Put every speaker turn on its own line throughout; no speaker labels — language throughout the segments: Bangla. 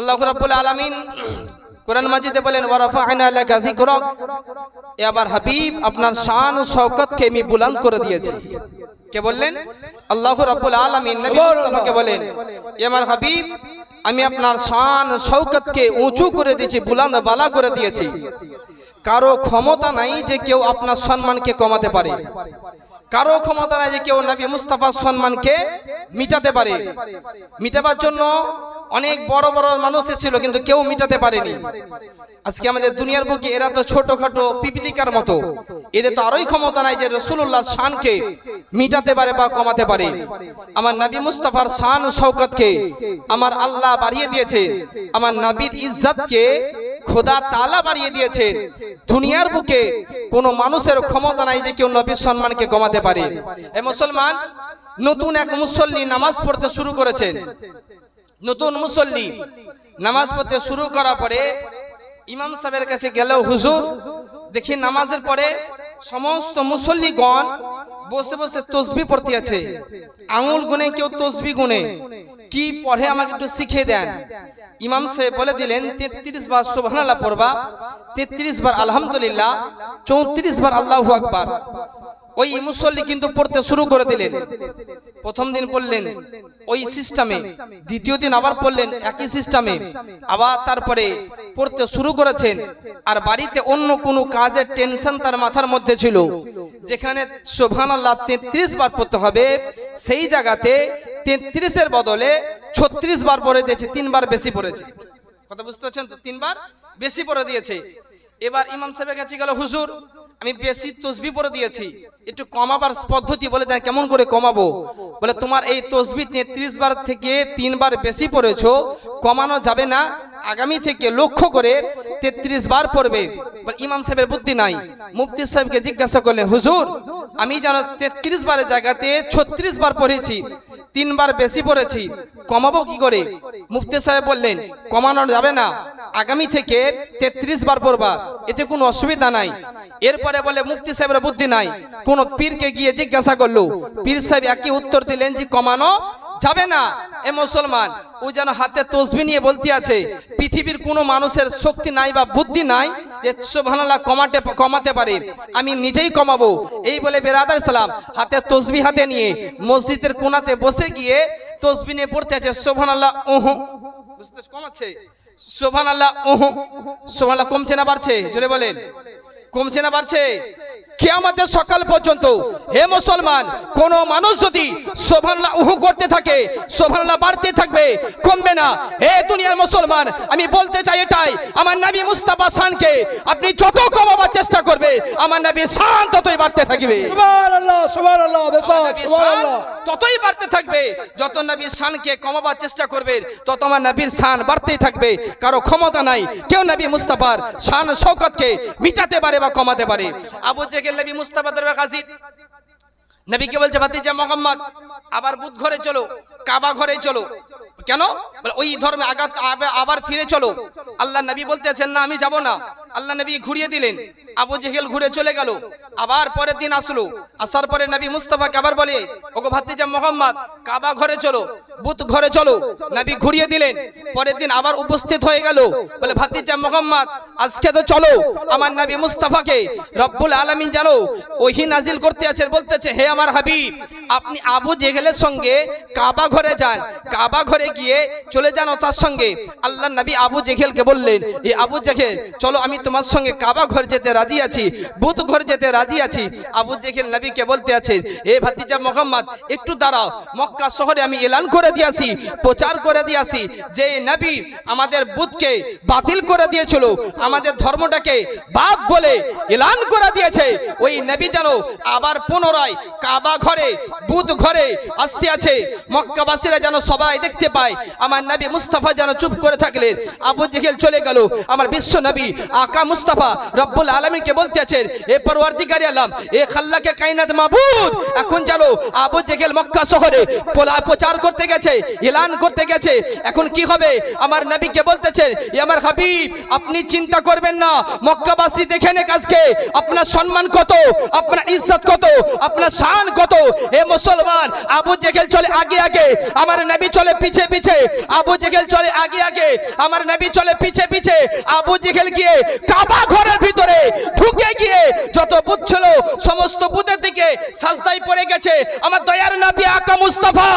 আল্লাহ রাব্বুল আলামিন কোরআন মাজিদে বলেন ওয়ারাফা'না লাকা যিকরাক এ হাবিব আপনার শান ও শওকতকে আমি বুলন্দ করে দিয়েছি। কে বললেন? আল্লাহ রাব্বুল আলামিন নবী মুস্তাফাকে বলেন, এ আমার হাবিব, আমি আপনার শান শওকতকে উঁচু করে দিয়েছি, বুলন্দ বালা করে দিয়েছি। কারও ক্ষমতা নাই যে কেউ আপনার সম্মানকে কমাতে পারে। কারও ক্ষমতা নাই যে কেউ নবী মুস্তাফার সম্মানকে মিটাতে পারে। মিটাবার জন্য অনেক বড় বড় মানুষ ছিল কিন্তু কেউ মিটাতে পারেনি। আজকে আমাদের দুনিয়ার বুকে এরা তো ছোটখাটো পিপিলিকার মতো। এদের তো আরোই ক্ষমতা নাই যে রসুল্লাহ শানকে মিটাতে পারে বা কমাতে পারে। আমার নবী মুস্তাফার শান শৌকতকে আমার আল্লাহ বাড়িয়ে দিয়েছে। আমার নবীর ইজ্জতকে খোদা তালা বাড়িয়ে দিয়েছে। দুনিয়ার বুকে কোনো মানুষের ক্ষমতা নাই যে কেউ নবীর সম্মানকে কমাতে পারে। এ মুসলমান, নতুন এক মুসল্লি নামাজ পড়তে শুরু করেছেন। নতুন মুসল্লি নামাজ পড়তে শুরু করার পরে ইমাম সাহেবের কাছে গেল হুজুর, দেখি নামাজের পরে সমস্ত মুসল্লিগণ বসে বসে তসবি পড়তে আছে। আঙুল গুনে কেউ তসবি গুনে। কি পড়ে আমাকে একটু শিখিয়ে দেন। ইমাম সাহেব বলে দিলেন, তেত্রিশ বার সুবহানাল্লাহ পড়বা, তেত্রিশ বার আলহামদুলিল্লাহ, চৌত্রিশ বার আল্লাহু আকবার। ওই মুসল্লি কিন্তু পড়তে শুরু করে দিলেন। প্রথম দিন পড়লেন, ওই সিস্টেমে দ্বিতীয় দিন আবার পড়লেন, একই সিস্টেমে আবার তারপরে পড়তে শুরু করেছেন। আর বাড়িতে অন্য কোনো কাজের টেনশন তার মাথার মধ্যে ছিল, যেখানে শোভানাল্লাহ তেত্রিশ বার পড়তে হবে, সেই জায়গাতে তেত্রিশের বদলে ছত্রিশ বার পড়ে দিয়েছে, তিনবার বেশি পড়েছে। কথা বুঝতে পারছেন তিনবার বেশি পড়ে দিয়েছে। এবার ইমাম সাহেবের কাছে গেল, হুজুর, আমি বেশি তসবি পরে দিয়েছি। একটু কমাবার পদ্ধতি বলে দেন, কেমন করে কমাবো? বলে, তোমার এই তসবি তেত্রিশ বার থেকে তিনবার বেশি পড়েছো, কমানো যাবে না। আগামী থেকে লক্ষ্য করে তেত্রিশ বার পড়বে। ইমাম সাহেবের বুদ্ধি নাই। মুফতি সাহেবকে জিজ্ঞাসা করলেন, হুজুর, আমি যেন তেত্রিশ বারের জায়গাতে ছত্রিশ বার পড়েছি তিনবার বেশি পড়েছি, কমাবো কি করে? মুফতি সাহেব বললেন, কমানো যাবে না। আগামী থেকে তেত্রিশ বার পড়বা। এতে কোনো অসুবিধা নাই। এরপরে বলে, মুফতি সাহেবের বুদ্ধি নাই। কোন পীরকে গিয়ে জিজ্ঞাসা করল। পীর সাহেব একই উত্তর দিলেন যে, কমানো যাবে না। এ মুসলমান, ও যেন হাতে তসবি নিয়ে বলতে আছে, পৃথিবীর কোনো মানুষের শক্তি নাই বা বুদ্ধি নাই যে সুবহানাল্লাহ কমাতে কমাতে পারে। আমি নিজেই কমাবো। এই বলে বেরাদার সালাম, হাতে তসবি হাতে নিয়ে মসজিদের কোনাতে বসে গিয়ে তসবি নিয়ে পড়তে আছে, সুবহানাল্লাহ ওহো বুঝতে কমাচ্ছে? সুবহানাল্লাহ ওহো সুবহানাল্লাহ কমছে না বাড়ছে? জোরে বলেন। কমছে না বাড়ছে? কিয়ামতের সকাল পর্যন্ত হে মুসলমান কোন মানুষ যদি সোভানলা উহু করতে থাকে সোভানলা বাড়তে থাকবে কমবে না। হে দুনিয়ার মুসলমান আমি বলতে চাই এটাই আমার নবী মুস্তাফা শানকে আপনি যত কমাবার চেষ্টা করবে আমার নবী শান ততই বাড়তে থাকবে।
সুবহানাল্লাহ সুবহানাল্লাহ বেসাত সুবহানাল্লাহ।
ততই বাড়তে থাকবে যত নবীর শানকে কমাবার চেষ্টা করবে তত আমার নবীর শান বাড়তেই থাকবে। কারও ক্ষমতা নাই কেউ নবী মুস্তাফার শান শৌকতকে মিটাতে পারে বা কমাতে পারে। আবু জেগেল নবী মুস্তাফা দরবার কাজী। নবীকে বলছে ভাতিজা মোহাম্মদ, আবার বুধ ঘরে চলো, কাবা ঘরে চলো। কেন? ওই ধর্মে আঘাত, আবে- আবার ফিরে চলো। আল্লাহ নবী বলতেছেন, না, আমি যাব না। আল্লাহ নবী ঘুরিয়ে দিলেন। আবু জেহেল ঘুরে চলে গেল। আবার পরের দিন আসলো। আসার পরে নবী মুস্তাফাকে আবার বলে, ওগো ভাতিজা মোহাম্মদ, কাবা ঘরে চলো বুধ ঘরে চলো। নবী ঘুরিয়ে দিলেন। পরের দিন আবার উপস্থিত হয়ে গেল। বলে, ভাতিজা মোহাম্মদ, আজকে তো চলো। আমার নবী মুস্তফাকে রব্বুল আলামিন জানো, ওহি নাজিল করতে আছে, বলতেছে, হে আমার হাবিব, আপনি আবু জেহেলের সঙ্গে কাবা ঘরে যান। কাবা ঘরে গিয়ে চলে যান তার সঙ্গে। আল্লাহ নবী আবু জেহেলকে বললেন এই আবু জেহেল, চলো আমি তোমার সঙ্গে কাবা ঘর যেতে রাজি আছি, বুধ ঘর যেতে রাজি আছি। আবু জেহেল নবীকে বলতে আছে, এ ভাতিজা মোহাম্মদ, একটু দাঁড়াও। মক্কা শহরে আমি এলান করে দিয়েছি প্রচার করে দিয়েছি যে নবী আমাদের বুধকে বাতিল করে দিয়েছিল, আমাদের ধর্মটাকে বাদ বলে এলান করে দিয়েছে, ওই নবী যেন আবার পুনরায় কাবা ঘরে, বুধ ঘরে আসতে আছে। মক্কাবাসীরা যেন সবাই দেখতে পায়, আমার নবী মুস্তাফা যেন চুপ করে থাকলেন আবু জেহেল চলে গেল। আমার বিশ্ব নবী আকা মুস্তাফা রব্বুল আলমীকে বলতে আছেন, এ পরওয়ার্দিকারী আলম এ খাল্লাকে কাইনাত মাবুদ। এখন জানো, আবু জেগেল মক্কা শহরে প্রচার করতে গেছে, এলান করতে গেছে। এখন কি হবে? আমার নবীকে বলতেছেন এ আমার হাবিব, আপনি চিন্তা করবেন না। মক্কাবাসী দেখে নে আজকে। আপনার সম্মান কত? আপনার ইজ্জত কত? আপনার শান কত? এ মুসলমান, আবু জেগেল চলে আগে আগে। আমার নবী চলে পিছে পিছে। আবু জেগেল চলে আগে আগে। আমার নবী চলে পিছে পিছে। আবু জেগেল গিয়ে কাবা ঘরের ভিতরে ঢুকে গিয়ে যত বুথ ছিল সমস্ত বুথের দিকে সাজদাই পড়ে গেছে। আমার দয়ার নবী আকা মুস্তাফা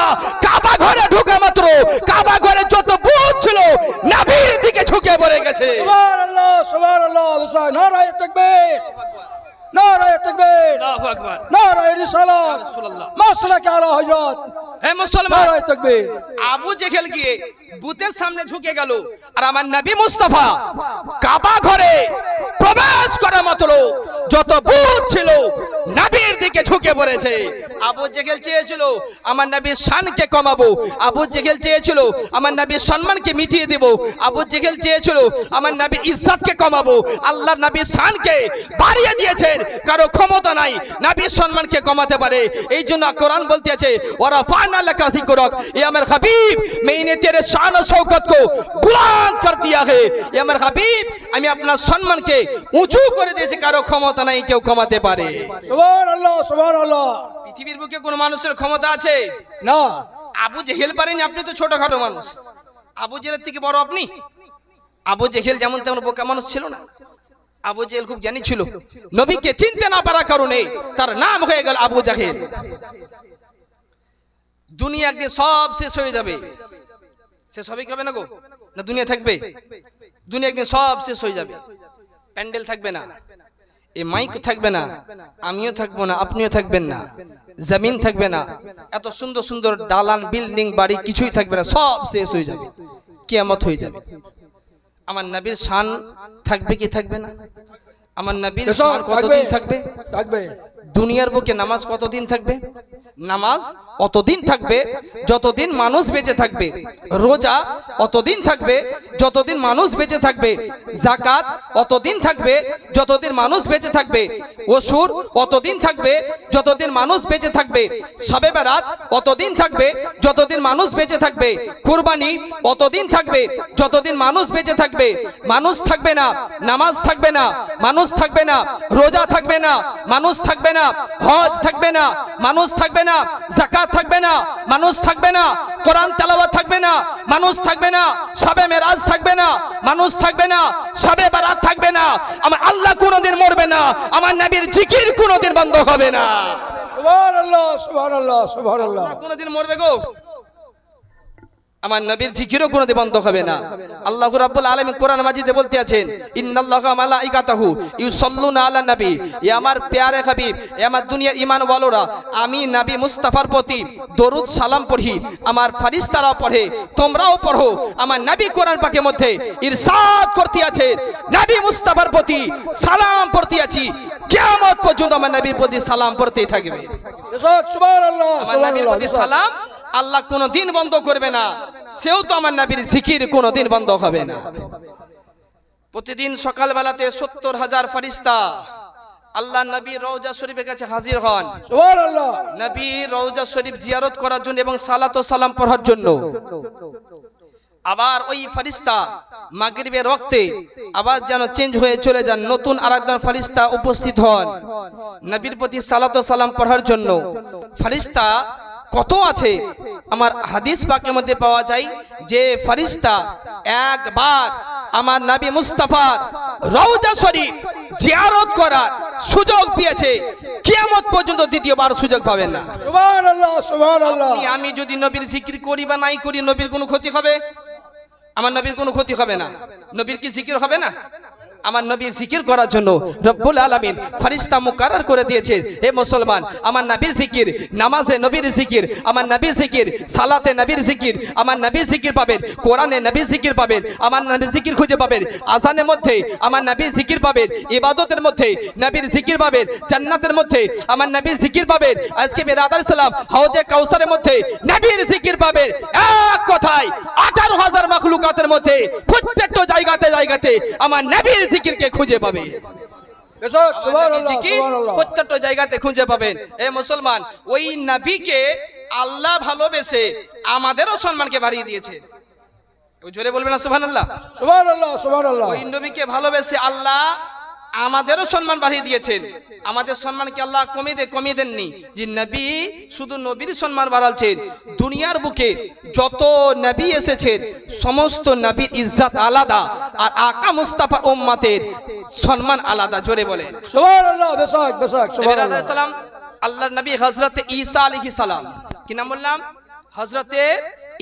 কাবা ঘরে ঢুকে মাত্র। কাবা ঘরে যত বুথ ছিল নবীর দিকে ঝুঁকে পড়ে গেছে।
সুবহানাল্লাহ সুবহানাল্লাহ নারায়ে তাকবীর। নারায়ে তাকবীর।
আল্লাহু আকবার।
নারায়ে রিসালাত।
রাসূলুল্লাহ।
মাসলাকে আলা হযরত।
হে মুসলমান।
নারায়ে তাকবীর।
জেহেল গিয়ে বুতের সামনে ঝুঁকে গেল আর আমার নবী মুস্তফা কাবা ঘরে প্রবেশ করার মতো যত ভূত ছিল ঢুকে পড়েছে আবু জেগেল চেয়েছিল, আমার নবীর শানকে কমাবো। আবু জেগেল চেয়েছিল, আমার নবীর সম্মানকে মিটিয়ে দেব। আবু জেগেল চেয়েছিল, আমার নবীর ইজ্জতকে কমাবো। আল্লাহ নবীর শানকে বাড়িয়ে দিয়েছেন, কারও ক্ষমতা নাই নবীর সম্মানকে কমাতে পারে। এই জন্য কোরআন বলতে আছে ওরা ফাইনাল ذکرک یا এ আমার হাবিব نے তেরে শান ও شوکت کو بلند کر دیا ہے یا میرے حبیب আমি আপনার সম্মানকে উঁচু করে দিয়েছি কারও ক্ষমতা নাই কেউ কমাতে পারে। পৃথিবীর বুকে কোনো মানুষের ক্ষমতা আছে?
না।
আবু জেহেল পারেনি আপনি তো ছোটখাটো মানুষ। আবু জেহেলের থেকে বড় আপনি? আবু জেহেল যেমন তেমন বোকা মানুষ ছিল না। আবু জেহেল খুব জ্ঞানী ছিল। নবীকে চিনতে না পারার কারণে তার নাম হয়ে গেল আবু জাহেল। দুনিয়া একদিন সব শেষ হয়ে যাবে। শেষ হবে কি হবে না গো? না দুনিয়া থাকবে? দুনিয়া একদিন সব শেষ হয়ে যাবে। প্যান্ডেল থাকবে না। এ মাইক থাকবে না। আমিও থাকব না আপনিও থাকবেন না। জমিন থাকবে না। এত সুন্দর সুন্দর দালান বিল্ডিং বাড়ি কিছুই থাকবে না। সব শেষ হয়ে যাবে। কিয়ামত হয়ে যাবে। আমার নবীর শান থাকবে কি থাকবে না? আমার নবীর শান কতদিন থাকবে?
থাকবে।
দুনিয়ার বুকে নামাজ কতদিন থাকবে? নামাজ অতদিন থাকবে, যতদিন মানুষ বেঁচে থাকবে। রোজা অতদিন থাকবে, যতদিন মানুষ বেঁচে থাকবে। জাকাত অতদিন থাকবে, যতদিন মানুষ বেঁচে থাকবে। ওসুর অতদিন থাকবে যতদিন মানুষ বেঁচে থাকবে সবে বেরাত অতদিন থাকবে যতদিন মানুষ বেঁচে থাকবে কুরবানি অতদিন থাকবে যতদিন মানুষ বেঁচে থাকবে মানুষ থাকবে না নামাজ থাকবে না মানুষ থাকবে না রোজা থাকবে না মানুষ থাকবে না হজ থাকবে না মানুষ থাকবে না জাকাত থাকবে না মানুষ থাকবে না কোরআন তেলাওয়াত থাকবে না মানুষ থাকবে না সবে মেরাজ থাকবে না মানুষ থাকবে না সবে বারাত থাকবে না আমার আল্লাহ কোনোদিন মরবে না আমার নবীর জিকির কোনোদিন বন্ধ হবে না।
সুবহানাল্লাহ সুবহানাল্লাহ সুবহানাল্লাহ।
কোনোদিন মরবে গো। আমার নবীর জিকিরও কোনোদিন বন্ধ হবে না। আল্লাহ রাব্বুল আলামিন কোরআন মাজিদে বলতে আছেন ইন্নাল্লাহা মালাইকাতাহু ইউসাল্লুনা আলান নবী। এ আমার প্যারে হাবিব এ আমার দুনিয়ার ঈমান ওয়ালারা আমি নবী মুস্তাফার প্রতি দরুদ সালাম পড়ি আমার ফেরেশতারা পড়ে তোমরাও পড়ো। আমার নবী কোরআন পাকের মধ্যে ইরশাদ করতে আছে নবী মুস্তাফার প্রতি সালাম পড়তে আছি। কিয়ামত পর্যন্ত আমার নবীর প্রতি সালাম পড়তেই থাকবে।
সুবহানাল্লাহ
আমার নবীর
সুবহানাল্লাহ
প্রতি সালাম আল্লাহ কোনো দিন বন্ধ করবে না। সেও তো আমার নবীর জিকির কোনো দিন বন্ধ হবে না। প্রতিদিন সকালবেলাতে সত্তর হাজার ফারিস্তা আল্লাহ নবী রওজা শরীফের কাছে হাজির হন।
সুবহানাল্লাহ।
নবী রওজা শরীফ জিয়ারত করার জন্য এবং সালাত ও সালাম পড়ার জন্য। আবার ওই ফারিস্তা মাগরিবের রক্তে আবার যেন চেঞ্জ হয়ে চলে যান নতুন আরেকজন ফারিস্তা উপস্থিত হন। নবীর প্রতি সালাত ও সালাম পড়ার জন্য। ফারিস্তা কত আছে? আমার হাদিস পাকের মধ্যে পাওয়া যায় যে ফারিস্তা একবার আমার নবী মুস্তাফার রওজা শরীফ জিয়ারত করার সুযোগ পেয়েছে কিয়ামত পর্যন্ত দ্বিতীয়বার সুযোগ পাবেন না।
সুবহানাল্লাহ সুবহানাল্লাহ।
আমি যদি নবীর জিকির করি বা নাই করি নবীর কোনো ক্ষতি হবে? আমার নবীর কোনো ক্ষতি হবে না। নবীর কি জিকির হবে না? আমার নবী জিকির করার জন্য রব্বুল আলামিন ফারিস্তা মুকারর করে দিয়েছে। হে মুসলমান, আমার নবীর জিকির, নামাজে নবীর জিকির, আমার নবীর জিকির, সালাতে নবীর জিকির, আমার নবীর জিকির পাবেন, কোরআনে নবীর জিকির পাবেন, আমার নবীর জিকির খুঁজে পাবেন, আজানের মধ্যে আমার নবীর জিকির পাবেন, ইবাদতের মধ্যে নবীর জিকির পাবেন, জান্নাতের মধ্যে আমার নবীর জিকির পাবেন, আজকে বেরাদার সালাম হাউজে কাউসারের মধ্যে নবীর জিকির পাবেন, এক কথায় আঠারো হাজার মাখলুকাতের মধ্যে প্রত্যেকটা জায়গাতে জায়গাতে আমার নবীর জিকিরকে খুঁজে পাবে। প্রত্যেকটা জায়গাতে খুঁজে পাবেন। এ মুসলমান ওই নবীকে আল্লাহ ভালোবেসে আমাদেরও সম্মানকে বাড়িয়ে দিয়েছে। জোরে বলবেন না সুবহানাল্লাহ?
সুবহানাল্লাহ সুবহান আল্লাহ
ওই নবীকে ভালোবেসে আল্লাহ আমাদেরও সম্মান বাড়িয়ে দিয়েছেন। আমাদের সম্মানকে আল্লাহ কমিয়ে দে কমিয়ে দেননি? যে নবী শুধু নবীর সম্মান বাড়ালছেন। দুনিয়ার বুকে যত নবী এসেছেন সমস্ত নবীর ইজ্জত আলাদা আর আকা মুস্তাফা উম্মাতের সম্মান আলাদা জোরে বলে সালাম আল্লাহর নবী হজরতে ঈসা আলহি সালাম। কি নাম বললাম? হজরতে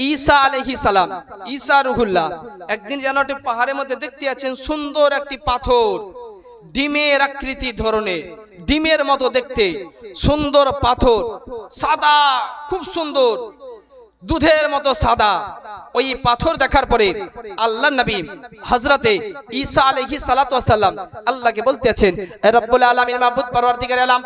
ঈসা আলহি সালাম। ঈসা রুহুল্লাহ। একদিন যেন একটি পাহাড়ের মধ্যে দেখতে আছেন সুন্দর একটি পাথর। ডিমের আকৃতি ধরনের, ডিমের মতো দেখতে, সুন্দর পাথর, সাদা, খুব সুন্দর, দুধের মতো সাদা। ওই পাথর দেখার পরে আল্লাহ নবী হজরতে ঈসা আলহি সালাম আল্লাহকে বলতেছেন রব্বুল আলামিন মাহবুদ পরওয়ারদিগার আলাম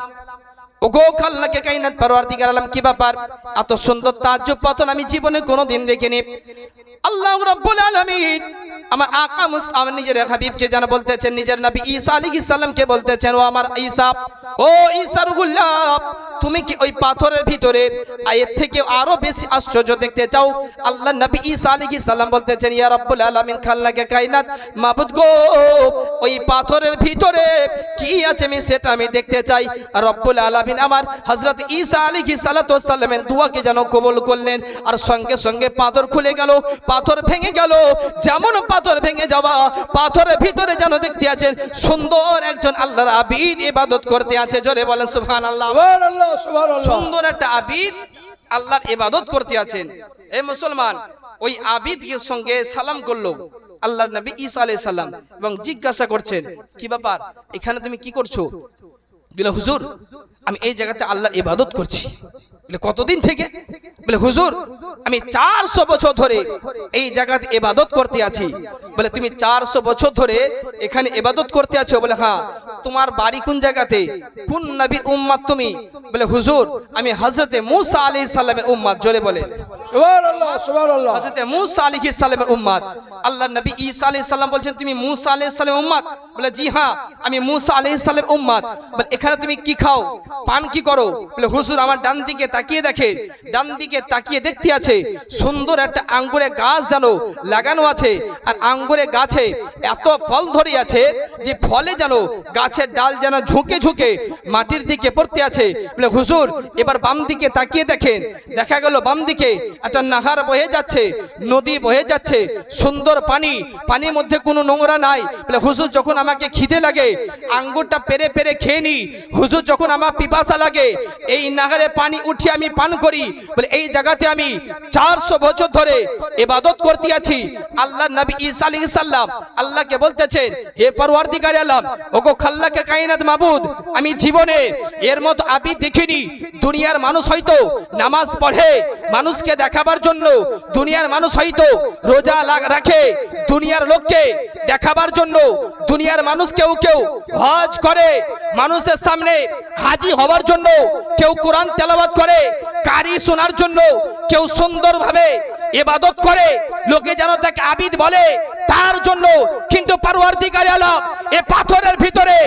ওগো খাল্লাকে পরওয়ারদিগার আলাম, কি ব্যাপার? এত সুন্দর তাজ্জুব পাথর আমি জীবনে কোনোদিন দেখিনি। রব্বুল আলামিন আমার আকা নিজের হাবিবকে বলতেছেন, নিজের নবী ঈসা আলাইহিস সালামকে বলতেছেন, ও আমার ঈসা, ও ঈসা রুহুল্লাহ তুমি কি ওই পাথরের ভিতরে আয়ের থেকে আরও বেশি আশ্চর্য দেখতে চাও? আল্লাহ নবী ঈসা আলাইহিস সালাম বলতেছেন, ইয়া রাব্বুল আলামিন খাল্লাকে কায়নাত মাবুদ গো, ওই পাথরের ভিতরে কি আছে আমি সেটা আমি দেখতে চাই। রব্বুল আলামিন আমার হযরত ঈসা আলাইহিস সালাতু সালামের দোয়াকে যেন কবুল করলেন। আর সঙ্গে সঙ্গে পাথর খুলে গেল পাথর ভেঙে গেল। যেমন পাথর ভেঙে যাওয়া পাথরের ভিতরে যেন দেখতে আছেন সুন্দর একজন আল্লাহর আবিদ ইবাদত করতে আছে। জোরে বলেন সুবহানাল্লাহ।
সুবহান আল্লাহ
সুন্দর একটা আবিদ আল্লাহর ইবাদত করতে আছেন। এই মুসলমান ওই আবিদের সঙ্গে সালাম করল আল্লাহর নবী ঈসা আলাইহিস সালাম এবং জিজ্ঞাসা করছেন কি ব্যাপার? এখানে তুমি কি করছ? বলে হুজুর আমি এই জায়গাতে আল্লাহর ইবাদত করছি। বলে কতদিন থেকে? বলে হুজুর আমি চারশো বছর ধরে এই জায়গাতে ইবাদত করতে আছি। বলে তুমি চারশো বছর ধরে এখানে ইবাদত করতে আছো? বলে হ্যাঁ। তোমার বাড়ি কোন জায়গাতে? কোন নবীর উম্মাত তুমি? বলে হুজুর আমি হজরতে মুসা আলাইহিস সালামের উম্মাত। জোরে বলে হযরতে মুসা নবী ঈসা বলছেন তুমি আলাইহিস সালামের উম্মত? বলে জি হ্যাঁ আমি মুসা বলে এখানে তুমি কি খাও? পান কি করো? বলে, হুজুর, আমার ডান দিকে তাকিয়ে দেখে, ডান দিকে তাকিয়ে দেখতে আছে, সুন্দর একটা আঙ্গুরে গাছ যেন লাগানো আছে, আর আঙ্গুরে গাছে এত ফল ধরে আছে যে ফলে যেন গাছের ডাল যেন ঝুঁকে ঝুঁকে মাটির দিকে পড়তে আছে। বলে, হুজুর, এবার বাম দিকে তাকিয়ে দেখেন, দেখা গেল বাম দিকে একটা নাহার বয়ে যাচ্ছে, নদী বয়ে যাচ্ছে, সুন্দর পানি, পানির মধ্যে কোনো নোংরা নাই। বলে, হুজুর, যখন আমাকে খিদে লাগে, আঙ্গুরটা পেরে পেরে খেয়ে নি হুজুর যখন আমার পিপাসা লাগে, এই নাহারে পানি উঠিয়ে আমি পান করি, বলে এই জায়গাতে আমি চারশো বছর ধরে ইবাদত করতে আছি। আল্লাহ নবী ঈসা আলাইহিস সালাম আল্লাহকে বলতেছেন, হে পরওয়ারদিগার আলম, ওগো খাল্লাকে কায়নাত মাবুদ, আমি জীবনে এর মতো আবিদ দেখিনি। দুনিয়ার মানুষ হয়তো নামাজ পড়ে, মানুষকে দেখাবার জন্য, দুনিয়ার মানুষ হয়তো রোজা রাখে, দুনিয়ার লোককে দেখাবার জন্য, দুনিয়ার মানুষ কেউ কেউ হজ করে, মানুষের সামনে হাজি হওয়ার জন্য কেউ কোরআন তেলাবাদ করে কারি শোনার জন্য কেউ সুন্দরভাবে ইবাদত করে, লোকে যেন তাকে আবিদ বলে, তার জন্য কিন্তু পারওয়ারদিগার আলম, এ পাথরের ভিতরে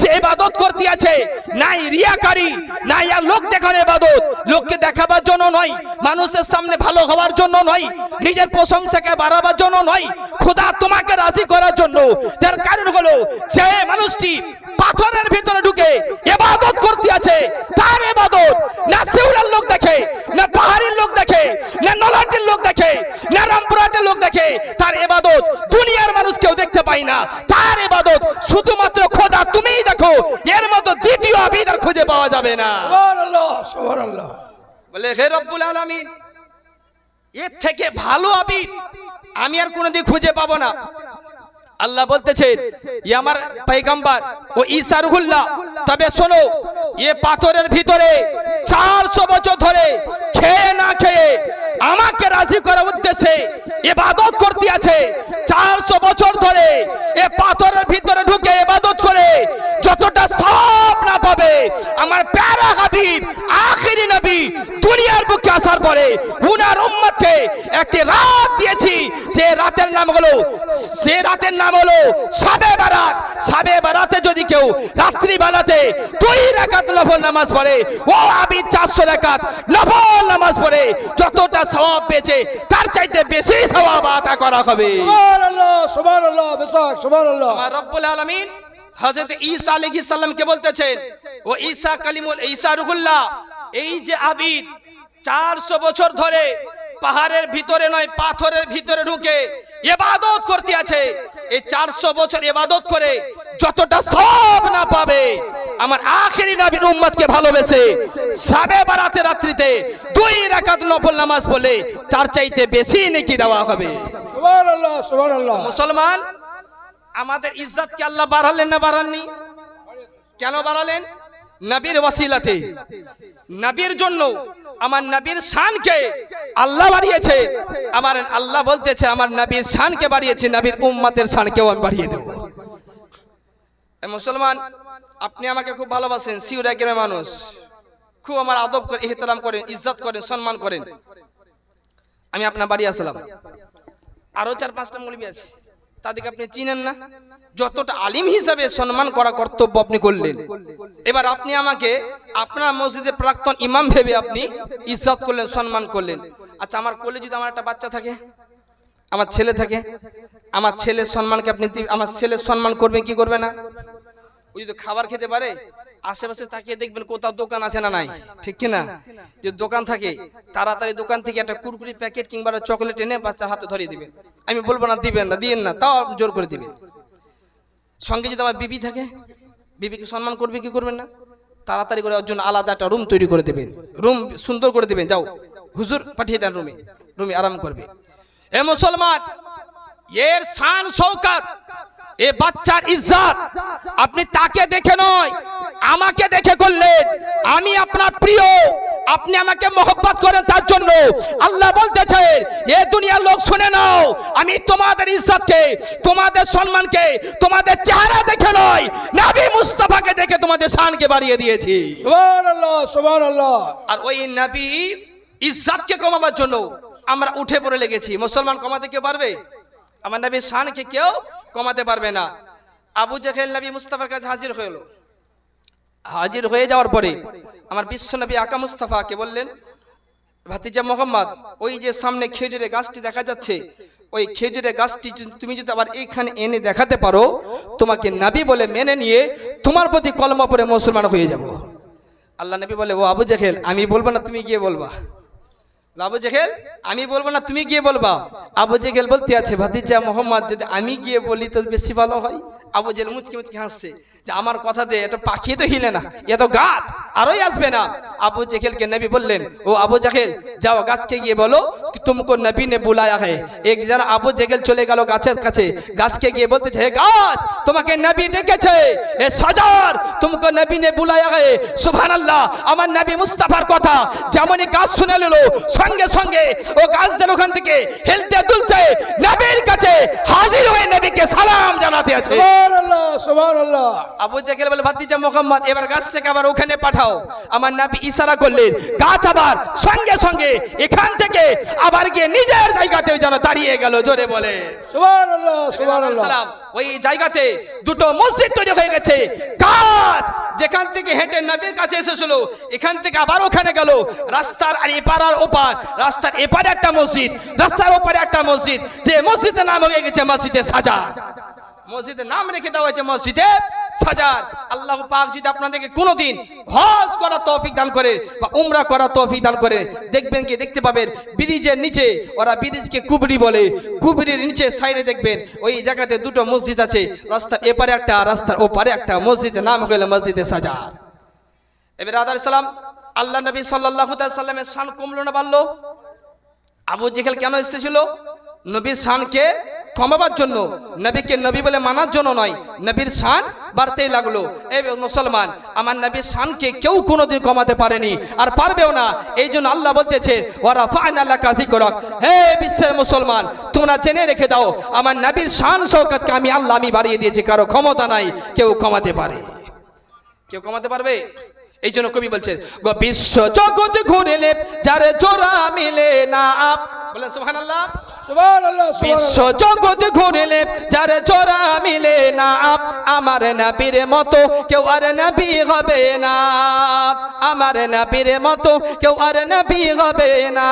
যে ইবাদত করতে আছে, নাই রিয়াকারী, নাই আর লোক দেখানো ইবাদত, লোককে দেখাবার জন্য নয়, মানুষের সামনে ভালো হওয়ার জন্য নয়, নিজের প্রশংসাকে বাড়াবার জন্য নয়, খোদা তোমাকে রাজি করার জন্য। যার কারণ হলো, যে মানুষটি পাথরের ভিতরে ঢুকে ইবাদত করতে আছে তার ইবাদত। না সিউড়ার লোক দেখে না পাহাড়ির লোক দেখে না নলাটির লোক দেখে না রামপুরহাটের লোক দেখে তার ইবাদত দুনিয়ার মানুষ কেউ দেখতে পায় না। তার ইবাদত শুধুমাত্র খোদা তুমিই দেখো এর মতো দ্বিতীয় আবিদ আর খুঁজে পাওয়া যাবে না। বলে হে রব্বুল আলামিন এর থেকে ভালো আবিদ আমি আর কোনোদিন খুঁজে পাবো না। আল্লাহ বলতেছে ই আমার পাইগাম্বার ও ইসার হুল্লা তবে শোনো, এ পাথরের ভিতরে চারশো বছর ধরে খেয়ে না খেয়ে আমাকে রাজি করার উদ্দেশ্যে এবাদত করতে আছে। চারশো বছর ধরে এ পাথরের ভিতরে ঢুকে এবাদত করে যতটা সব পাবে। আমার প্যারা হাবিব আখিরি নবী দুনিয়ার বুকে আসার পরে উনার উম্মতকে একটি রাত দিয়েছি। যে রাতের নাম হলো সে রাতের নাম হলো সাবে বারাত। সাবে বারাতে যদি কেউ রাত্রি বেলাতে দুই রাকাত নফল নামাজ পড়ে ও আমি চারশো রাকাত নফল নামাজ পড়ে যতটা সওয়াব পেয়েছে তার চাইতে বেশি সওয়াব আতা করা হবে।
সুবহানাল্লাহ সুবহানাল্লাহ বেশক সুবহানাল্লাহ।
আমার রব্বুল আলামিন হযরত ঈসা আলাইহিস সালামকে বলতেছেন ও ঈসা কালিমুল ঈসা রুহুল্লাহ এই যে আবিদ 400 বছর ধরে পাহাড়ের ভিতরে নয় পাথরের ভিতরে ঢুকে ইবাদত করতে আছে। এই 400 বছর ইবাদত করে যতটা সব না পাবে আমার আখেরি নবীর উম্মতকে ভালোবেসে সাবে বারাতে রাত্রিতে দুই রাকাত নফল নামাজ বলে তার চাইতে বেশি নেকি দেওয়া হবে।
সুবহানাল্লাহ সুবহানাল্লাহ।
মুসলমান আমাদের ইজ্জতকে আল্লাহ বাড়ালেন না বাড়াননি? কেন বাড়ালেন? নবীর ওয়াসিলাতে। নবীর জন্য আমার নবীর শানকে আল্লাহ বাড়িয়েছে। আমার আল্লাহ বলতেছে, আমার নবীর শানকে বাড়িয়েছে, নবীর উম্মতের শানকেও আমি বাড়িয়ে দেব। মুসলমান, আপনি আমাকে খুব ভালোবাসেন, সিউরা গ্রামের মানুষ। খুব আমার আদব করে ইহতরাম করেন, ইজ্জত করেন, সম্মান করেন। আমি আপনার বাড়ি আসলাম। আরও চার পাঁচটা মৌলবী আছে। তাদেরকে আপনি চিনেন না। যতটা আলিম হিসাবে সম্মান করা কর্তব্য আপনি করলেন। এবার আপনি আমাকে আপনার মসজিদে প্রাক্তন ইমাম ভেবে আপনি ইজ্জত করলেন, সম্মান করলেন। আচ্ছা আমার কোলে যদি আমার একটা বাচ্চা থাকে, আমার ছেলে থাকে, আমার ছেলের সম্মানকে আপনি আমার ছেলের সম্মান করবে কি করবে না? ও যদি খাবার খেতে পারে আশেপাশে তাকিয়ে দেখবেন কোথাও দোকান আছে না নাই? ঠিক কি না? যে দোকান থাকে, তাড়াতাড়ি দোকান থেকে একটা কুরকুরি প্যাকেট কিংবা চকলেট এনে বাচ্চার হাতে ধরিয়ে দিবেন। আমি বলব না, দিবেন না, দিয়েন না, তাও জোর করে দিবেন। সঙ্গে যদি আমার বিবি থাকে, বিবিকে সম্মান করবে, কি করবেন না? তাড়াতাড়ি করে জন্য আলাদা একটা রুম তৈরি করে দেবেন। রুম সুন্দর করে দেবেন, যাও, হুজুর পাঠিয়ে দেন রুমে। রুমে আরাম করবে। এ মুসলমান, এর শান শৌকাত। এ বাচ্চার ইজ্জত। আপনি তাকে দেখে নয় আমাকে দেখে করলেন। আমি আপনার প্রিয়। আপনি আমাকে মহব্বত করেন তার জন্য। আল্লাহ বলতেছে এ দুনিয়ার লোক শুনে নাও আমি তোমাদের ইজ্জতকে তোমাদের সম্মানকে তোমাদের চেহারা দেখে নয় নবী মুস্তাফাকে দেখে তোমাদের শানকে বাড়িয়ে দিয়েছি।
সুবহানাল্লাহ সুবহানাল্লাহ।
আর ওই নবী ইজ্জাতকে কমাবার জন্য আমরা উঠে পড়ে লেগেছি। মুসলমান কমাতে কেউ পারবে? আমার নবীর শানকে কেউ কমাতে পারবে না। আবু জেহেল নবী মুস্তাফার কাছে হাজির হয়ে হাজির হয়ে যাওয়ার পরে আমার বিশ্ব নবী আকা মুস্তাফাকে বললেন, ভাতিজা মোহাম্মদ, ওই যে সামনে খেজুরের গাছটি দেখা যাচ্ছে, ওই খেজুরের গাছটি তুমি যদি আবার এইখানে এনে দেখাতে পারো, তোমাকে নাবি বলে মেনে নিয়ে তোমার প্রতি কলমা পরে মুসলমান হয়ে যাব। আল্লাহ নবী বলে, ও আবু জেহেল, আমি বলব না, তুমি গিয়ে বলবা। আবু জেহেল, আমি বলব না, তুমি গিয়ে বলবা। আবু জেহেল বলতে আছে, ভাতিজা মোহাম্মদ, যদি আমি গিয়ে বলি তো বেশি ভালো হয়। আবু জেল মুচকি মুচকি হাসছে। যে আমার কথাতে এটা পাখি তো হিলে না, এ তো গাছ, আরোই আসবে না। আবু জেহেলকে নবী বললেন, ও আবু জাহেল, যাও গাছকে গিয়ে বলো তুমকো নবী নে বুলায়া হে এক যেন আবু জেখেল চলে গেল গাছের কাছে, গাছকে গিয়ে বলতে হে গাছ, তোমাকে নবী ডেকেছে এ সাজার, তুমকো নবী নে বুলায়া হে সুফান আমার নবী মুস্তাফার কথা যেমনই গাছ শুনে নিল, সঙ্গে সঙ্গে ও গাছ যেন ওখান থেকে হেলতে দুলতে নবীর কাছে হাজির হয়ে নবীকে সালাম জানাতে আছে।
সুবহানাল্লাহ সুবহানাল্লাহ।
আবু জাকেল বলে ভাতিজা মোহাম্মদ এবার গাছ থেকে আবার ওখানে পাঠাও। আমার নাবি ইশারা করলেন গাছ আবার সঙ্গে সঙ্গে এখান থেকে আবার গিয়ে নিজের জায়গাতে যেন দাঁড়িয়ে গেল জোরে বলে। ওই জায়গাতে দুটো মসজিদ তৈরি হয়ে গেছে। কাজ যেখান থেকে হেঁটে নবীর কাছে এসেছিল এখান থেকে আবার ওখানে গেল। রাস্তার আর এপার আর ওপার রাস্তার এপারে একটা মসজিদ রাস্তার ওপারে একটা মসজিদ যে মসজিদের নাম হয়ে গেছে মসজিদে সাজা। মসজিদের নাম রেখে দেওয়া হয়েছে মসজিদে সাজার। আল্লাহ পাক যদি আপনাদেরকে কোনোদিন হজ করা তৌফিক দান করে বা উমরা করা তৌফিক দান করে, দেখবেন কি, দেখতে পাবেন ব্রিজের নিচে, ওরা ব্রিজকে কুবরি বলে, কুবরির নিচে সাইডে দেখবেন ওই জায়গাতে দুটো মসজিদ আছে, রাস্তার এপারে একটা, রাস্তার ওপারে একটা, মসজিদের নাম হলো মসজিদে সাজার। এবার আদার সালাম, আল্লাহ নবী সাল্লাহ সাল্লামের শান কমলো না বাড়লো? আবু জেহেল কেন এসেছিল? নবীর শানকে কমাবার জন্য, নবীকে নবী বলে মানার জন্য নয়, নবীর শান বাড়তেই লাগল। এই মুসলমান, আমার নবীর শানকে কেউ কোনোদিন কমাতে পারেনি, আর পারবেও না। এই জন্য আল্লাহ বলতেছে ওরা ফাইন আল্লাহ করক হে বিশ্বের মুসলমান, তোমরা জেনে রেখে দাও, আমার নবীর শান শৌকতকে আমি আল্লাহ, আমি বাড়িয়ে দিয়েছি, কারও ক্ষমতা নাই, কেউ কমাতে পারে। কেউ কমাতে পারবে? এই জন্য কবি বলছে বিশ্ব জগৎ ঘুরেলে, যারে জোড়া মিলে না বলেন
সুবহান আল্লাহ
বিশ্ব জগৎ ঘুরলে যার চোরা মিলে না, আমার নবীর মতো কেউ আর নবী হবে না। আমার নবীর মতো কেউ আর নবী হবে না।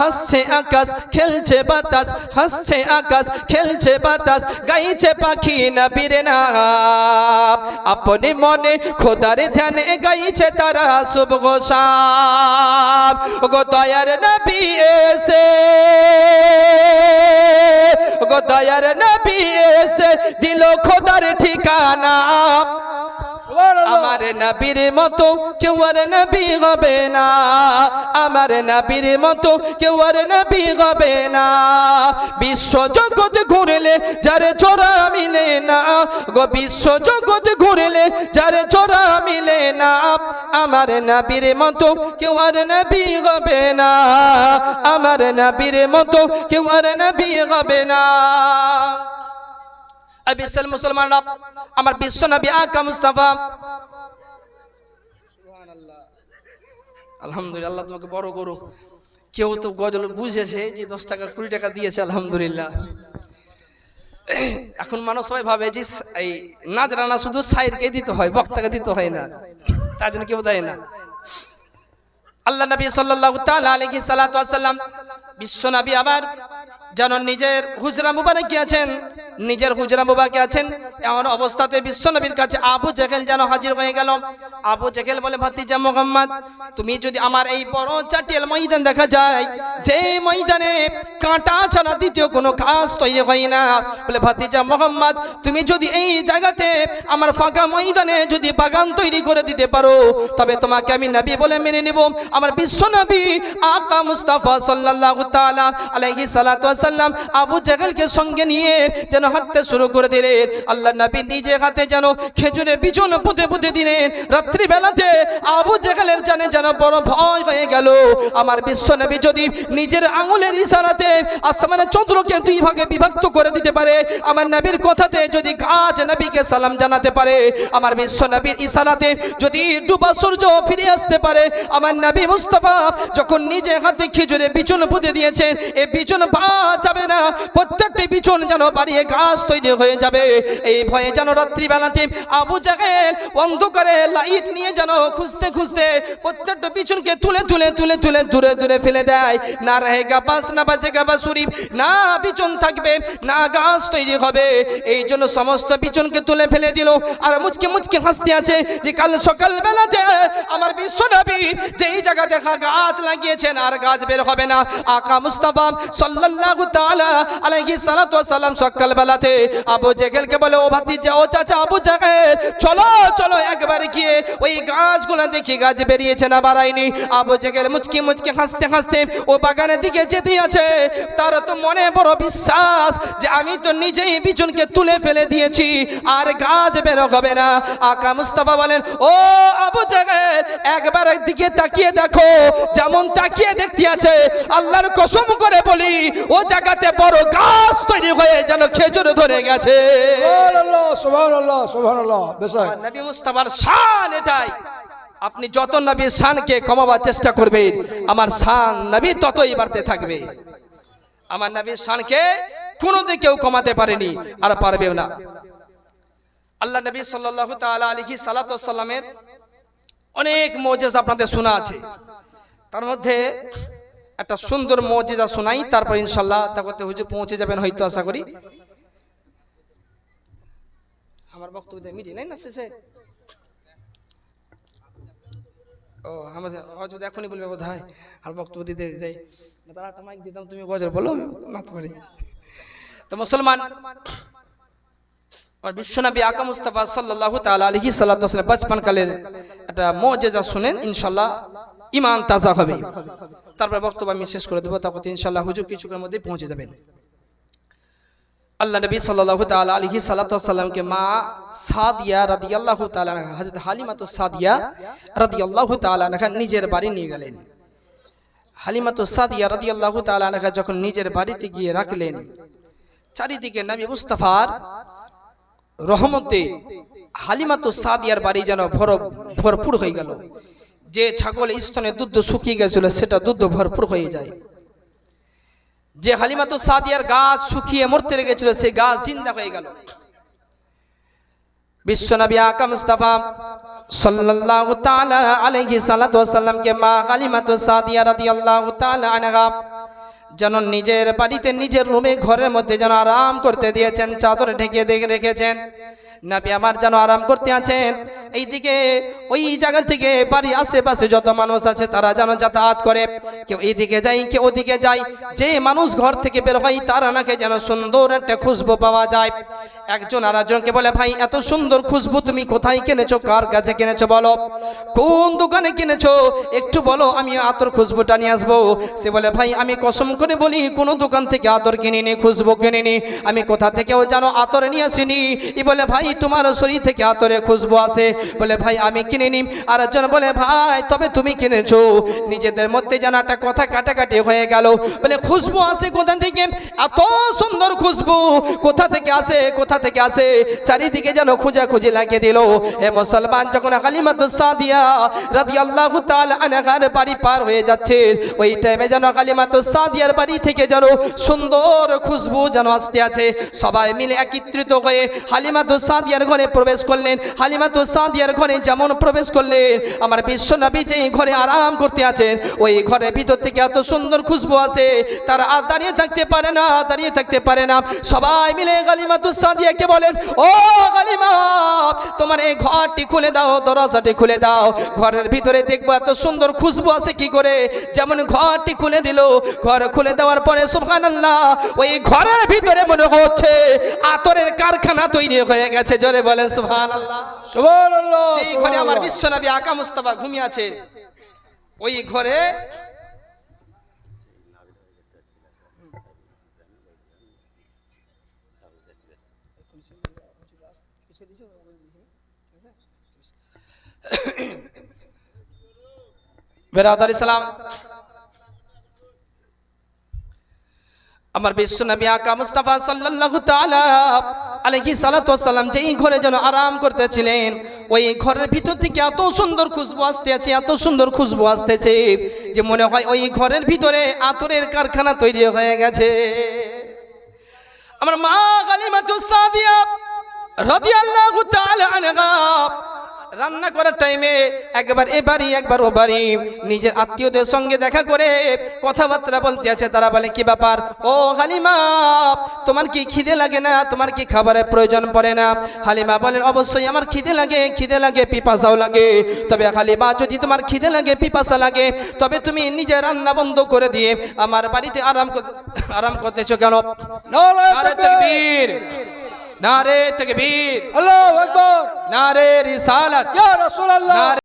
হাসছে আকাশ, খেলছে বাতাস, হাসছে আকাশ, খেলছে বাতাস, গাইছে পাখি নবীর নাম। আপনি মনে খোদার ধ্যানে গাইছে তারা শুভ গোসাম গো দয়ার নবী এসে গো দয়ার নবী এসে দিল খোদার ঠিকানা। আমার নবীর মতো কেউ আর নবী হবে না। আমার নবীর মতো কেউ আর নবী হবে না। বিশ্ব জগৎ ঘুরলে যারে চোরা মিলে না। গো বিশ্ব জগৎ ঘুরলে যারে চোরা মিলে না। আমার নবীর মতো কেউ আর নবী হবে না। আমার নবীর মতো কেউ আর নবী হবে না। বিশ্বের মুসলমানরা আমার বিশ্ব নবী আকা মুস্তাফা। আলহামদুলিল্লাহ, তোমাকে বড় করো। কেউ তো গজল বুঝেছে যে দশ টাকা, কুড়ি টাকা দিয়েছে, আলহামদুলিল্লাহ। এখন মানুষ সবাই ভাবে যে এই নাজরানা শুধু সাইরকে দিতে হয়, বক্তাকে দিতে হয় না। তার জন্য কেউ দেয় না। আল্লাহ নবী সাল্লাল্লাহু তাআলা আলাইহি সাল্লাতু ওয়াসাল্লাম, বিশ্ব নবী আবার যেন নিজের হুজরা মুবারকে আছেন? নিজের হুজরা মুবারকে আছেন? এমন অবস্থাতে বিশ্ব নবীর কাছে আবু জেহেল যেন হাজির হয়ে গেল। আবু জেহেল বলে, ভাতিজা মোহাম্মদ, তুমি যদি আমার এই বড় চাটিয়াল ময়দান দেখা যায়, যে ময়দানে কাঁটা ছাড়া দ্বিতীয় কোনো ঘাস তৈরি হয় না। বলে, ভাতিজা মোহাম্মদ, তুমি যদি এই জায়গাতে আমার ফাঁকা ময়দানে যদি বাগান তৈরি করে দিতে পারো, তবে তোমাকে আমি নবী বলে মেনে নেব। আমার বিশ্ব নবী আকা মুস্তাফা সাল্লাল্লাহু তাআলা আলাইহি সাল্লাতু ওয়াসাল্লাম আবু জাহেলকে সঙ্গে নিয়ে যেন হাঁটতে শুরু করে দিলেন। আল্লাহ নবী নিজে হাতে যেন খেজুরের বিছন পুঁতে পুঁতে দিলেন। রাত্রি বেলাতে আবু জাহেলের জানে যেন বড় ভয় হয়ে গেল। আমার বিশ্ব নবী যদি নিজের আঙুলের ইশারাতে আসমানের চন্দ্রকে দুই ভাগে বিভক্ত করে দিতে পারে, আমার নবীর কথাতে যদি গাছ নবীকে সালাম জানাতে পারে, আমার বিশ্ব নবীর ইশারাতে যদি ডুবা সূর্য ফিরে আসতে পারে, আমার নবী মুস্তাফা যখন নিজে হাতে খেজুরে বিছন পুঁতে দিয়েছেন, এ বিছন পা যাবে না। প্রত্যেকটি বিছন যেন বাড়িয়ে গাছ তৈরি হয়ে যাবে। এই ভয়ে যেন রাত্রিবেলাতে আবু জাহেল অন্ধকারে লাইট নিয়ে যেন খুঁজতে খুঁজতে প্রত্যেকটা তুলে তুলে তুলে তুলে দূরে দূরে ফেলে দেয়। না রাহে না বাজে শরীফ না থাকবে, না গাছ তৈরি হবে। এই জন্য সমস্ত বিছনকে তুলে ফেলে দিল। আর মুচকে মুচকে হাসতে আছে যে কাল সকালবেলাতে আমার বিশ্বনবী যেই জায়গা দেখা গাছ লাগিয়েছেন, আর গাছ বের হবে না। আকা আমি তো নিজেই বিচনকে তুলে ফেলে দিয়েছি, আর গাছ বেরো হবে না। আকা মুস্তাফা বলেন, ও আবু জেহেল, একবার দিকে তাকিয়ে দেখো, যেমন তাকিয়ে দেখতে আছে। আল্লাহর কসম করে বলি, ও জায়গাতে বড় গাছ তৈরি হয়ে যেন খেজুর ধরে গেছে। নবী মুস্তাফার শান এটাই। আপনি যত নবীর শানকে কমাবার চেষ্টা করবেন আমার শান নবী ততই বাড়তে থাকবে। আমার নবীর শানকে কোনোদিন কেউ কমাতে পারেনি আর পারবেও না। আল্লাহ নবী সাল্লাল্লাহু তাআলা আলাইহি সাল্লাতু সাল্লামের অনেক মৌজেজ আপনাদের শোনা আছে। তার মধ্যে একটা সুন্দর মৌজেজা শোনাই, তারপর ইনশাল্লাহ তারপরে হুজুর পৌঁছে যাবেন হয়তো আশা করি। আমার বক্তব্য মিডিয়ে নাই না শেষে ও, আমার হয়তো এখনই বলবে বোধ হয় আর বক্তব্য দিতে দিতে না তারা মাইক দিতাম তুমি গজর বলো না তো পারি। তো মুসলমান আর বিশ্বনবী আকা মুস্তাফা সাল্লাল্লাহু তাআলা আলাইহি সাল্লাতু ওয়াসাল্লাম বাচপান কালের একটা মুজিজা শুনেন ইনশাআল্লাহ ঈমান তাজা হবে। তারপর বক্তব্য আমি শেষ করে দেবো, তারপর ইনশাআল্লাহ হুজুর কিছুক্ষণের মধ্যে পৌঁছে যাবেন। আল্লাহ নবী সাল্লাল্লাহু তাআলা আলাইহি সাল্লাতু ওয়াসাল্লামকে মা সাদিয়া রাদিয়াল্লাহু তাআলা আনহা, হযরত হালিমাতু সাদিয়া রাদিয়াল্লাহু তাআলা আনহা নিজের বাড়ি নিয়ে গেলেন। হালিমাতু সাদিয়া রাদিয়াল্লাহু তাআলা আনহা যখন নিজের বাড়িতে গিয়ে রাখলেন, চারিদিকে নবী মুস্তাফার রহমতে হালিমাতু সাদিয়ার বাড়ি যেন ভর ভরপুর হয়ে গেল। যে ছাগল স্তনে দুধ শুকিয়ে গেছিল, সেটা দুধ ভরপুর হয়ে যায়। যে হালিমাতু সাদিয়ার গাছ শুকিয়ে মরতে লেগেছিল, সেই গাছ জিন্দা হয়ে গেল। বিশ্বনবী আকা মুস্তাফা সাল্লাল্লাহু তাআলা আলাইহি সাল্লাতু ওয়াসাল্লামকে মা হালিমাতু সাদিয়া রাদিয়াল্লাহু তাআলা আনহা যেন নিজের বাড়িতে, নিজের রুমে, ঘরের মধ্যে যেন আরাম করতে দিয়েছেন, চাদর ঢেকে দেখে রেখেছেন। নাবি আমার যেন আরাম করতে আছেন। এইদিকে ওই জায়গা থেকে বাড়ি আশেপাশে যত মানুষ আছে তারা যেন যাতায়াত করে। কেউ এইদিকে যাই কেউ ওদিকে যাই যে মানুষ ঘর থেকে বের হয় তারা নাকি যেন সুন্দর একটা খুশবু পাওয়া যায়। একজন আর একজনকে বলে, ভাই, এত সুন্দর খুশবু তুমি কোথায় কিনেছো? কার কাছে কিনেছো বলো? কোন দোকানে কিনেছো? একটু বলো আমি আতর খুশবুটা নিয়ে আসব। সে বলে, ভাই, আমি কসম করে বলি, কোনো দোকান থেকে আতর কিনিনি, খুশবু কিনিনি। আমি কোথা থেকেও জানো আতর নিয়ে আসিনি। ই বলে, ভাই, তোমার শরীর থেকে আতরে খুশবু আসে। বলে, ভাই, আমি কিনিনি। আর একজন বলে, ভাই, তবে তুমি কিনেছো। নিজেদের মধ্যে যেন একটা কথা কাটাকাটি হয়ে গেল। বলে, খুশবু আসে কোথা থেকে? এত সুন্দর খুশবু কোথা থেকে আসে? কোথা থেকে আসে, চারিদিকে যেন খুঁজা খুঁজি লাগিয়ে দিল। এ মুসলমান যখন হালিমাতু সাদিয়া রাদিয়াল্লাহু তাআলা আনহার বাড়ি পার হয়ে যাচ্ছে, ওই টাইমে যেন হালিমাতু সাদিয়ার বাড়ি থেকে যেন সুন্দর খুশবু যেন আসতে আছে। সবাই মিলে একত্রিত হয়ে হালিমাতু সাদিয়ার ঘরে প্রবেশ করলেন। হালিমাতু সাদিয়ার ঘরে যেমন প্রবেশ করলেন, আমার বিশ্ব নবী যে ঘরে আরাম করতে আছেন, ওই ঘরের ভিতর থেকে এত সুন্দর খুশবু আসে, তারা আর দাঁড়িয়ে থাকতে পারে না, দাঁড়িয়ে থাকতে পারে না। সবাই মিলে গালিমাতু সাদিয়াকে বলেন ও গালিমা তোমার এই ঘরটি খুলে দাও দরজাটি খুলে দাও। ঘরের ভিতরে দেখব এত সুন্দর খুশবু আছে কি করে? যেমন ঘরটি খুলে দিল ঘর খুলে দেওয়ার পরে সুবহানাল্লাহ ওই ঘরের ভিতরে মনে হচ্ছে আতরের কারখানা তৈরি হয়ে গেছে। জোরে বলেন সুবহানাল্লাহ।
সুবহানাল্লাহ
যেই ঘরে আমার বিশ্বনবী আকা মুস্তাফা ঘুমিয়ে আছে ওই ঘরে আমার বিশ্ব নবী আকা মুস্তাফা সাল্লাল্লাহু তাআলা আলাইহি সাল্লাতু ওয়াসাল্লাম যেই ঘরে যেন আরাম করতেছিলেন, ওই ঘরের ভিতর থেকে এত সুন্দর খুশবু আসতে আছে এত সুন্দর খুশবু আসতেছে যে মনে হয় ওই ঘরের ভিতরে আতরের কারখানা তৈরি হয়ে গেছে। আমার মা গালিমাতু সাদিয়া রাদিয়াল্লাহু তাআলা আনহা রান্না করার টাইমে একবার এ বাড়ি একবার ও বাড়ি। নিজের আত্মীয়দের সঙ্গে দেখা করে কথাবার্তা বলতে আছে। তারা বলে কি ব্যাপার? ও হালিমা তোমার কি খিদে লাগে না? তোমার কি খাবারের প্রয়োজন পড়ে না? হালিমা বলেন অবশ্যই আমার খিদে লাগে খিদে লাগে পিপাসাও লাগে। তবে হালিমা যদি তোমার খিদে লাগে পিপাসা লাগে তবে তুমি নিজে রান্না বন্ধ করে দিয়ে আমার বাড়িতে আরাম আরাম করতেছো কেন? নারে
তাকবীর। আল্লাহু আকবার।
নারে রিসালাত।
ইয়া রাসূলুল্লাহ।